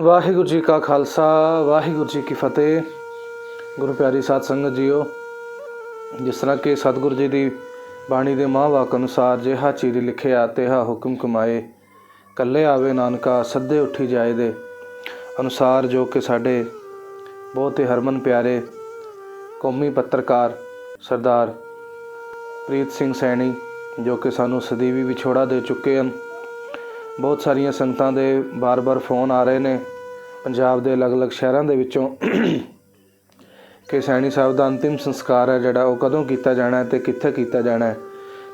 ਵਾਹਿਗੁਰੂ ਜੀ ਕਾ ਖਾਲਸਾ, ਵਾਹਿਗੁਰੂ ਜੀ ਕੀ ਫਤਿਹ। ਗੁਰੂ ਪਿਆਰੀ ਸਾਧ ਸੰਗਤ ਜੀਓ, ਜਿਸ ਤਰ੍ਹਾਂ ਕਿ ਸਤਿਗੁਰੂ ਜੀ ਦੀ ਬਾਣੀ ਦੇ ਮਹਾਂਵਾਕ ਅਨੁਸਾਰ ਜਿਹਾ ਚੀਜ਼ ਲਿਖਿਆ ਤੇਹਾ ਹੁਕਮ ਕਮਾਏ, ਕੱਲੇ ਆਵੇ ਨਾਨਕਾ, ਸੱਦੇ ਉੱਠੀ ਜਾਏ ਦੇ ਅਨੁਸਾਰ ਜੋ ਕਿ ਸਾਡੇ ਬਹੁਤ ਹੀ ਹਰਮਨ ਪਿਆਰੇ, ਕੌਮੀ ਪੱਤਰਕਾਰ ਸਰਦਾਰ ਪ੍ਰੀਤ ਸਿੰਘ ਸੈਣੀ, ਜੋ ਕਿ ਸਾਨੂੰ ਸਦੀਵੀ ਵਿਛੋੜਾ ਦੇ ਚੁੱਕੇ ਹਨ ਬਹੁਤ ਸਾਰੀਆਂ ਸੰਗਤਾਂ ਦੇ ਬਾਰ-ਬਾਰ ਫੋਨ ਆ ਰਹੇ ਨੇ। ਪੰਜਾਬ ਦੇ ਅਲੱਗ-ਅਲੱਗ ਸ਼ਹਿਰਾਂ ਦੇ ਵਿੱਚੋਂ ਕਿ ਸੈਣੀ ਸਾਹਿਬ ਦਾ ਅੰਤਿਮ ਸੰਸਕਾਰ ਹੈ, ਜਿਹੜਾ ਉਹ ਕਦੋਂ ਕੀਤਾ ਜਾਣਾ ਹੈ ਤੇ ਕਿੱਥੇ ਕੀਤਾ ਜਾਣਾ ਹੈ।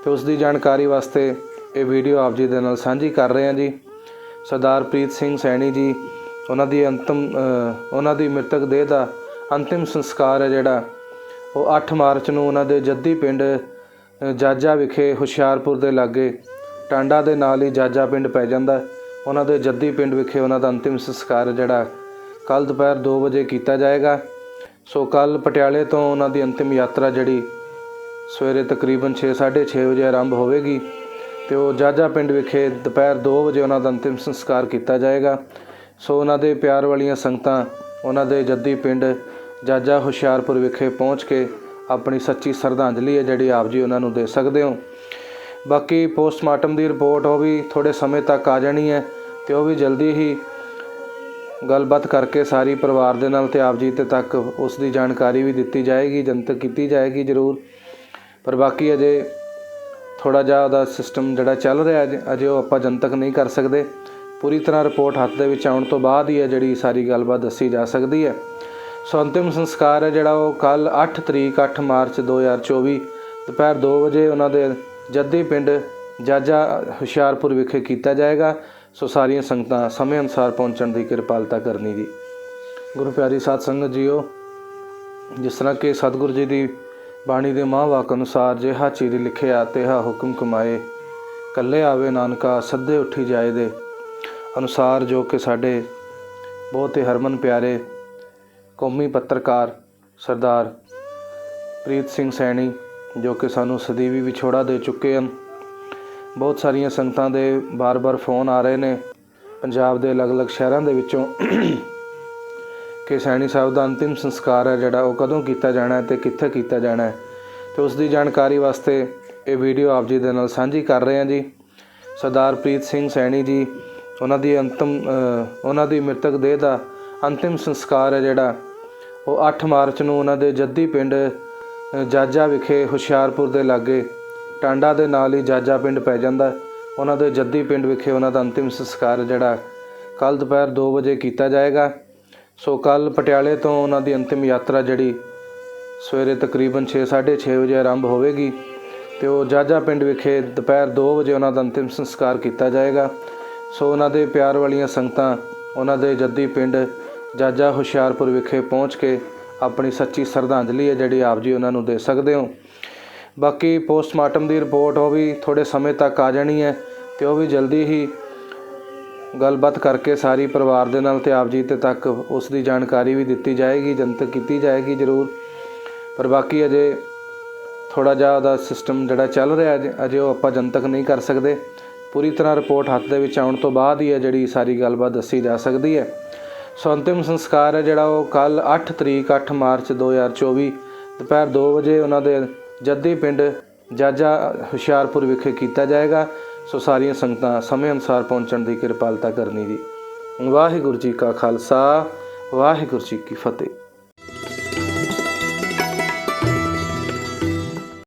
ਤੇ ਉਸ ਦੀ ਜਾਣਕਾਰੀ ਵਾਸਤੇ ਇਹ ਵੀਡੀਓ ਆਪ ਜੀ ਦੇ ਨਾਲ ਸਾਂਝੀ ਕਰ ਰਹੇ ਹਾਂ ਜੀ। ਸਰਦਾਰ ਪ੍ਰੀਤ ਸਿੰਘ ਸੈਣੀ ਜੀ, ਉਹਨਾਂ ਦੀ ਅੰਤਮ ਉਹਨਾਂ ਦੀ ਮ੍ਰਿਤਕ ਦੇਹ ਦਾ ਅੰਤਿਮ ਸੰਸਕਾਰ ਹੈ, ਜਿਹੜਾ ਉਹ 8 ਮਾਰਚ ਨੂੰ ਉਹਨਾਂ ਦੇ ਜੱਦੀ ਪਿੰਡ ਜਾਜਾ ਵਿਖੇ ਹੁਸ਼ਿਆਰਪੁਰ ਦੇ ਲਾਗੇ ਟਾਂਡਾ ਦੇ ਨਾਲ ਹੀ ਜਾਜਾ ਪਿੰਡ ਪੈ ਜਾਂਦਾ ਉਹਨਾਂ ਦੇ ਜੱਦੀ ਪਿੰਡ ਵਿਖੇ ਉਹਨਾਂ ਦਾ ਅੰਤਿਮ ਸੰਸਕਾਰ ਜਿਹੜਾ ਕੱਲ ਦੁਪਹਿਰ 2 ਵਜੇ ਕੀਤਾ ਜਾਏਗਾ। ਸੋ ਕੱਲ ਪਟਿਆਲੇ ਤੋਂ ਉਹਨਾਂ ਦੀ ਅੰਤਿਮ ਯਾਤਰਾ ਜਿਹੜੀ ਸਵੇਰੇ ਤਕਰੀਬਨ 6:30 ਵਜੇ ਆਰੰਭ ਹੋਵੇਗੀ ਤੇ ਉਹ ਜਾਜਾ ਪਿੰਡ ਵਿਖੇ ਦੁਪਹਿਰ 2 ਵਜੇ ਉਹਨਾਂ ਦਾ ਅੰਤਿਮ ਸੰਸਕਾਰ ਕੀਤਾ ਜਾਏਗਾ। ਸੋ ਉਹਨਾਂ ਦੇ ਪਿਆਰ ਵਾਲੀਆਂ ਸੰਗਤਾਂ ਉਹਨਾਂ ਦੇ ਜੱਦੀ ਪਿੰਡ ਜਾਜਾ ਹੁਸ਼ਿਆਰਪੁਰ ਵਿਖੇ ਪਹੁੰਚ ਕੇ ਆਪਣੀ ਸੱਚੀ ਸ਼ਰਧਾਂਜਲੀ ਹੈ ਜਿਹੜੀ ਆਪ ਜੀ ਉਹਨਾਂ ਨੂੰ ਦੇ ਸਕਦੇ ਹੋ। ਬਾਕੀ ਪੋਸਟਮਾਰਟਮ ਦੀ ਰਿਪੋਰਟ ਉਹ ਵੀ ਥੋੜੇ ਸਮੇਂ ਤੱਕ ਆ ਜਾਣੀ ਹੈ ਤੇ ਉਹ ਵੀ ਜਲਦੀ ਹੀ ਗੱਲਬਾਤ ਕਰਕੇ ਸਾਰੀ ਪਰਿਵਾਰ ਦੇ ਨਾਲ ਤੇ ਆਪ ਜੀ ਤੇ ਤੱਕ ਉਸ ਦੀ ਜਾਣਕਾਰੀ ਵੀ ਦਿੱਤੀ ਜਾਏਗੀ, ਜਨਤਕ ਕੀਤੀ ਜਾਏਗੀ ਜ਼ਰੂਰ। ਪਰ ਬਾਕੀ ਅਜੇ ਥੋੜਾ ਜਿਹਾ ਉਹਦਾ ਸਿਸਟਮ ਜਿਹੜਾ ਚੱਲ ਰਿਹਾ ਅਜੇ- ਅਜੇ ਉਹ ਆਪਾਂ ਜਨਤਕ ਨਹੀਂ ਕਰ ਸਕਦੇ। ਪੂਰੀ ਤਰ੍ਹਾਂ ਰਿਪੋਰਟ ਹੱਥ ਦੇ ਵਿੱਚ ਆਉਣ ਤੋਂ ਬਾਅਦ ਹੀ ਹੈ ਜਿਹੜੀ ਸਾਰੀ ਗੱਲਬਾਤ ਦੱਸੀ ਜਾ ਸਕਦੀ ਹੈ। ਸੋ ਅੰਤਿਮ ਸੰਸਕਾਰ ਹੈ ਜਿਹੜਾ ਉਹ ਕੱਲ 8 ਤਰੀਕ 8 ਮਾਰਚ 2024 ਦੁਪਹਿਰ 2 ਵਜੇ ਉਹਨਾਂ ਦੇ ਜੱਦੀ ਪਿੰਡ ਜਾਜਾ ਹੁਸ਼ਿਆਰਪੁਰ ਵਿਖੇ ਕੀਤਾ ਜਾਏਗਾ। ਸੋ ਸਾਰੀਆਂ ਸੰਗਤਾਂ ਸਮੇਂ ਅਨੁਸਾਰ ਪਹੁੰਚਣ ਦੀ ਕਿਰਪਾਲਤਾ ਕਰਨੀ ਜੀ। ਗੁਰੂ ਪਿਆਰੀ ਸਾਧ ਸੰਗਤ ਜੀਓ, ਜਿਸ ਤਰ੍ਹਾਂ ਕਿ ਸਤਿਗੁਰੂ ਜੀ ਦੀ ਬਾਣੀ ਦੇ ਮਹਾਂਵਾਕ ਅਨੁਸਾਰ ਜਿਹਾ ਚੀਰੀ ਲਿਖਿਆ ਤੇਹਾ ਹੁਕਮ ਕਮਾਏ ਕੱਲੇ ਆਵੇ ਨਾਨਕਾ, ਸੱਦੇ ਉੱਠੀ ਜਾਏ ਦੇ ਅਨੁਸਾਰ ਜੋ ਕਿ ਸਾਡੇ ਬਹੁਤ ਹੀ ਹਰਮਨ ਪਿਆਰੇ ਕੌਮੀ ਪੱਤਰਕਾਰ ਸਰਦਾਰ ਪ੍ਰੀਤ ਸਿੰਘ ਸੈਣੀ ਜੋ ਕਿ ਸਾਨੂੰ ਸਦੀਵੀ ਵਿਛੋੜਾ ਦੇ ਚੁੱਕੇ ਹਨ। ਬਹੁਤ ਸਾਰੀਆਂ ਸੰਗਤਾਂ ਦੇ ਬਾਰ-ਬਾਰ ਫੋਨ ਆ ਰਹੇ ਨੇ। ਪੰਜਾਬ ਦੇ ਅਲੱਗ-ਅਲੱਗ ਸ਼ਹਿਰਾਂ ਦੇ ਵਿੱਚੋਂ ਕਿ ਸੈਣੀ ਸਾਹਿਬ ਦਾ ਅੰਤਿਮ ਸੰਸਕਾਰ ਹੈ, ਜਿਹੜਾ ਉਹ ਕਦੋਂ ਕੀਤਾ ਜਾਣਾ ਹੈ ਤੇ ਕਿੱਥੇ ਕੀਤਾ ਜਾਣਾ ਹੈ। ਤੇ ਉਸ ਦੀ ਜਾਣਕਾਰੀ ਵਾਸਤੇ ਇਹ ਵੀਡੀਓ ਆਪ ਜੀ ਦੇ ਨਾਲ ਸਾਂਝੀ ਕਰ ਰਹੇ ਹਾਂ ਜੀ। ਸਰਦਾਰ ਪ੍ਰੀਤ ਸਿੰਘ ਸੈਣੀ ਜੀ, ਉਹਨਾਂ ਦੀ ਅੰਤਮ ਉਹਨਾਂ ਦੀ ਮ੍ਰਿਤਕ ਦੇਹ ਦਾ ਅੰਤਿਮ ਸੰਸਕਾਰ ਹੈ, ਜਿਹੜਾ ਉਹ 8 ਮਾਰਚ ਨੂੰ ਉਹਨਾਂ ਦੇ ਜੱਦੀ ਪਿੰਡ ਜਾਜਾ ਵਿਖੇ ਹੁਸ਼ਿਆਰਪੁਰ ਦੇ ਲਾਗੇ ਟਾਂਡਾ ਦੇ ਨਾਲ ਹੀ ਜਾਜਾ ਪਿੰਡ ਪੈ ਜਾਂਦਾ ਉਹਨਾਂ ਦੇ ਜੱਦੀ ਪਿੰਡ ਵਿਖੇ ਉਹਨਾਂ ਦਾ ਅੰਤਿਮ ਸੰਸਕਾਰ ਜਿਹੜਾ ਕੱਲ ਦੁਪਹਿਰ 2 ਵਜੇ ਕੀਤਾ ਜਾਏਗਾ। ਸੋ ਕੱਲ ਪਟਿਆਲੇ ਤੋਂ ਉਹਨਾਂ ਦੀ ਅੰਤਿਮ ਯਾਤਰਾ ਜਿਹੜੀ ਸਵੇਰੇ ਤਕਰੀਬਨ 6:30 ਵਜੇ ਆਰੰਭ ਹੋਵੇਗੀ ਤੇ ਉਹ ਜਾਜਾ ਪਿੰਡ ਵਿਖੇ ਦੁਪਹਿਰ 2 ਵਜੇ ਉਹਨਾਂ ਦਾ ਅੰਤਿਮ ਸੰਸਕਾਰ ਕੀਤਾ ਜਾਏਗਾ। ਸੋ ਉਹਨਾਂ ਦੇ ਪਿਆਰ ਵਾਲੀਆਂ ਸੰਗਤਾਂ ਉਹਨਾਂ ਦੇ ਜੱਦੀ ਪਿੰਡ ਜਾਜਾ ਹੁਸ਼ਿਆਰਪੁਰ ਵਿਖੇ ਪਹੁੰਚ ਕੇ ਆਪਣੀ ਸੱਚੀ ਸ਼ਰਧਾਂਜਲੀ ਹੈ ਜਿਹੜੀ ਆਪ ਜੀ ਉਹਨਾਂ ਨੂੰ ਦੇ ਸਕਦੇ ਹੋ। ਬਾਕੀ ਪੋਸਟਮਾਰਟਮ ਦੀ ਰਿਪੋਰਟ ਉਹ ਵੀ ਥੋੜੇ ਸਮੇਂ ਤੱਕ ਆ ਜਾਣੀ ਹੈ ਤੇ ਉਹ ਵੀ ਜਲਦੀ ਹੀ ਗੱਲਬਾਤ ਕਰਕੇ ਸਾਰੀ ਪਰਿਵਾਰ ਦੇ ਨਾਲ ਤੇ ਆਪ ਜੀ ਤੇ ਤੱਕ ਉਸ ਦੀ ਜਾਣਕਾਰੀ ਵੀ ਦਿੱਤੀ ਜਾਏਗੀ, ਜਨਤਕ ਕੀਤੀ ਜਾਏਗੀ ਜ਼ਰੂਰ। ਪਰ ਬਾਕੀ ਅਜੇ ਥੋੜਾ ਜਿਹਾ ਉਹਦਾ ਸਿਸਟਮ ਜਿਹੜਾ ਚੱਲ ਰਿਹਾ ਅਜੇ- ਅਜੇ ਉਹ ਆਪਾਂ ਜਨਤਕ ਨਹੀਂ ਕਰ ਸਕਦੇ। ਪੂਰੀ ਤਰ੍ਹਾਂ ਰਿਪੋਰਟ ਹੱਥ ਦੇ ਵਿੱਚ ਆਉਣ ਤੋਂ ਬਾਅਦ ਹੀ ਹੈ ਜਿਹੜੀ ਸਾਰੀ ਗੱਲਬਾਤ ਦੱਸੀ ਜਾ ਸਕਦੀ ਹੈ। ਸੋ ਅੰਤਿਮ ਸੰਸਕਾਰ ਹੈ ਜਿਹੜਾ ਉਹ ਕੱਲ 8 ਤਰੀਕ 8 ਮਾਰਚ 2024 ਦੁਪਹਿਰ 2 ਵਜੇ ਉਹਨਾਂ ਦੇ ਜੱਦੀ ਪਿੰਡ ਜਾਜਾ ਹੁਸ਼ਿਆਰਪੁਰ ਵਿਖੇ ਕੀਤਾ ਜਾਏਗਾ। ਸੋ ਸਾਰੀਆਂ ਸੰਗਤਾਂ ਸਮੇਂ ਅਨੁਸਾਰ ਪਹੁੰਚਣ ਦੀ ਕਿਰਪਾਲਤਾ ਕਰਨੀ ਜੀ ਵਾਹਿਗੁਰੂ ਜੀ ਕਾ ਖਾਲਸਾ, ਵਾਹਿਗੁਰੂ ਜੀ ਕੀ ਫਤਿਹ।